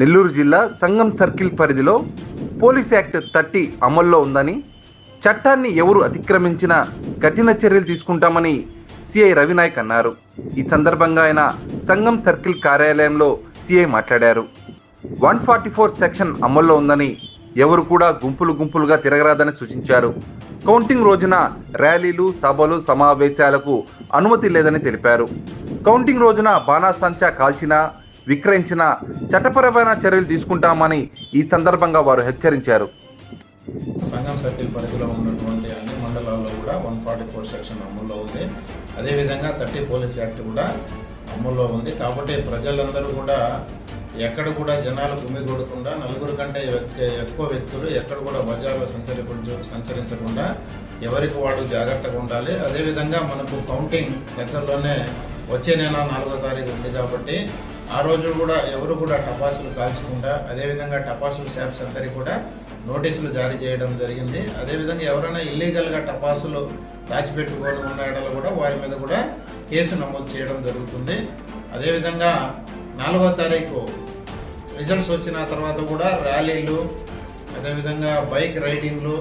నెల్లూరు జిల్లా సంగం సర్కిల్ పరిధిలో police act thirty అమల్లో ఉందని చట్టాన్ని ఎవరు అతిక్రమించినా కఠిన చర్యలు తీసుకుంటామని సిఐ రవినాయక్ అన్నారు. ఈ సందర్భంగా ఆయన సంగం సర్కిల్ కార్యాలయంలో సిఐ మాట్లాడారు. వన్ ఫార్టీ ఫోర్ సెక్షన్ అమల్లో ఉందని ఎవరు కూడా గుంపులు గుంపులుగా తిరగరాదని సూచించారు. కౌంటింగ్ రోజున ర్యాలీలు సభలు సమావేశాలకు అనుమతి లేదని తెలిపారు. కౌంటింగ్ రోజున బాణాసంచా కాల్చినా విక్రయించిన చట్టపరమైన చర్యలు తీసుకుంటామని ఈ సందర్భంగా వారు హెచ్చరించారు. సంఘం సర్కిల్ పరిధిలో ఉన్నటువంటి అన్ని మండలాల్లో కూడా వన్ ఫార్టీ ఫోర్ సెక్షన్ అమల్లో ఉంది. అదేవిధంగా థర్టీ పోలీస్ యాక్ట్ కూడా అమల్లో ఉంది. కాబట్టి ప్రజలందరూ కూడా ఎక్కడ కూడా జనాలు గుమిగూడకుండా నలుగురు కంటే ఎక్కువ వ్యక్తులు ఎక్కడ కూడా బజార్లో సంచరి సంచరించకుండా ఎవరికి వాడు జాగ్రత్తగా ఉండాలి. అదేవిధంగా మనకు కౌంటింగ్ దగ్గరలోనే వచ్చే నెల నాలుగో తారీఖు ఉంది కాబట్టి ఆ రోజు కూడా ఎవరు కూడా టపాసులు కాల్చకుండా అదేవిధంగా టపాసులు షాప్స్ అందరికీ కూడా నోటీసులు జారీ చేయడం జరిగింది. అదేవిధంగా ఎవరైనా ఇల్లీగల్గా టపాసులు దాచిపెట్టుకొని ఉన్న కూడా వారి మీద కూడా కేసు నమోదు చేయడం జరుగుతుంది. అదేవిధంగా నాలుగో తారీఖు రిజల్ట్స్ వచ్చిన తర్వాత కూడా ర్యాలీలు అదేవిధంగా బైక్ రైడింగ్లు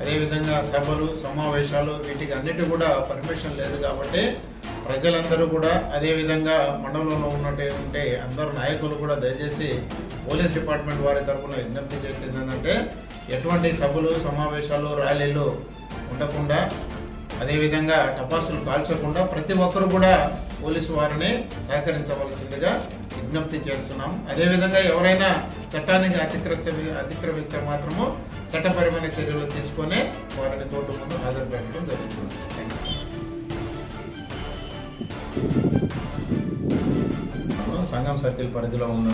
అదేవిధంగా సభలు సమావేశాలు వీటికి అన్నిటి కూడా పర్మిషన్ లేదు కాబట్టి ప్రజలందరూ కూడా అదేవిధంగా మండలంలో ఉన్నటువంటి అందరు నాయకులు కూడా దయచేసి పోలీస్ డిపార్ట్మెంట్ వారి తరఫున విజ్ఞప్తి చేసింది ఏంటంటే ఎటువంటి సభలు సమావేశాలు ర్యాలీలు ఉండకుండా అదేవిధంగా టపాసులు కాల్చకుండా ప్రతి ఒక్కరు కూడా పోలీసు వారిని సహకరించవలసిందిగా విజ్ఞప్తి చేస్తున్నాం. అదేవిధంగా ఎవరైనా చట్టానికి అతిక్రమిస్తే అతిక్రమిస్తే మాత్రము చట్టపరమైన చర్యలు తీసుకొని వారిని కోర్టు ముందు హాజరు పెట్టడం జరుగుతుంది. Thank you. సంఘం సర్కిల్ పరిధిలో ఉన్న